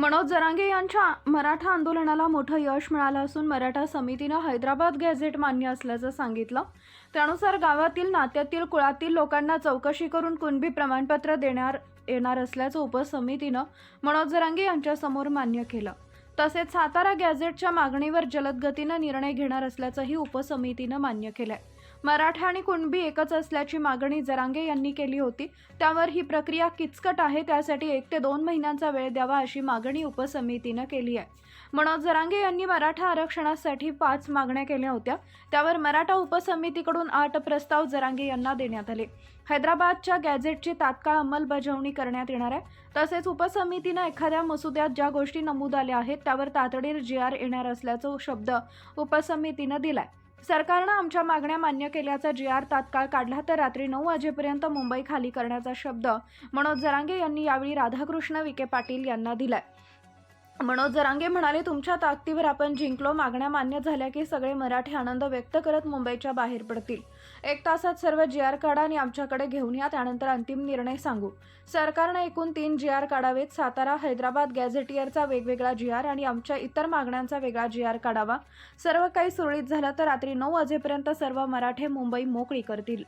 मनोज जरांगे यांच्या मराठा आंदोलनाला मोठं यश मिळालं असून मराठा समितीनं हैदराबाद गॅझेट मान्य असल्याचं सांगितलं. त्यानुसार गावातील नात्यातील कुळातील लोकांना चौकशी करून कुणबी प्रमाणपत्र देणार येणार असल्याचं उपसमितीनं मनोज जरांगे यांच्यासमोर मान्य केलं. तसेच सातारा गॅझेटच्या मागणीवर जलद गतीनं निर्णय घेणार असल्याचंही उपसमितीनं मान्य केलंय. मराठा आणि कुणबी एकच असल्याची मागणी जरांगे यांनी केली होती. त्यावर ही प्रक्रिया किचकट आहे त्यासाठी एक ते दोन महिन्यांचा वेळ द्यावा अशी मागणी उपसमितीनं केली आहे. मनोज जरांगे यांनी मराठा आरक्षणासाठी पाच मागण्या केल्या होत्या. त्यावर मराठा उपसमितीकडून आठ प्रस्ताव जरांगे यांना देण्यात आले. हैदराबादच्या गॅझेटची तात्काळ अंमलबजावणी करण्यात येणार आहे. तसेच उपसमितीनं एखाद्या मसुद्यात ज्या गोष्टी नमूद आल्या आहेत त्यावर तातडीने जी आर येणार असल्याचा शब्द उपसमितीनं दिलाय. सरकारनं आमच्या मागण्या मान्य केल्याचा जी आर तात्काळ काढला तर रात्री नऊ वाजेपर्यंत मुंबई खाली करण्याचा शब्द मनोज जरांगे यांनी यावेळी राधाकृष्ण विखे पाटील यांना दिलाय. मनोज जरांगे म्हणाले तुमच्या ताकदीवर आपण जिंकलो. मागण्या मान्य झाल्या की सगळे मराठी आनंद व्यक्त करत मुंबईच्या बाहेर पडतील. एक तासात सर्व जी आर काढा आणि आमच्याकडे घेऊन या. त्यानंतर अंतिम निर्णय सांगू. सरकारनं एकूण तीन जी आर काढावेत. सातारा हैदराबाद गॅझेटियरचा वेगवेगळा जी आर आणि आमच्या इतर मागण्यांचा वेगळा जी आर काढावा. सर्व काही सुरळीत झालं तर रात्री नऊ वाजेपर्यंत सर्व मराठे मुंबई मोकळी करतील.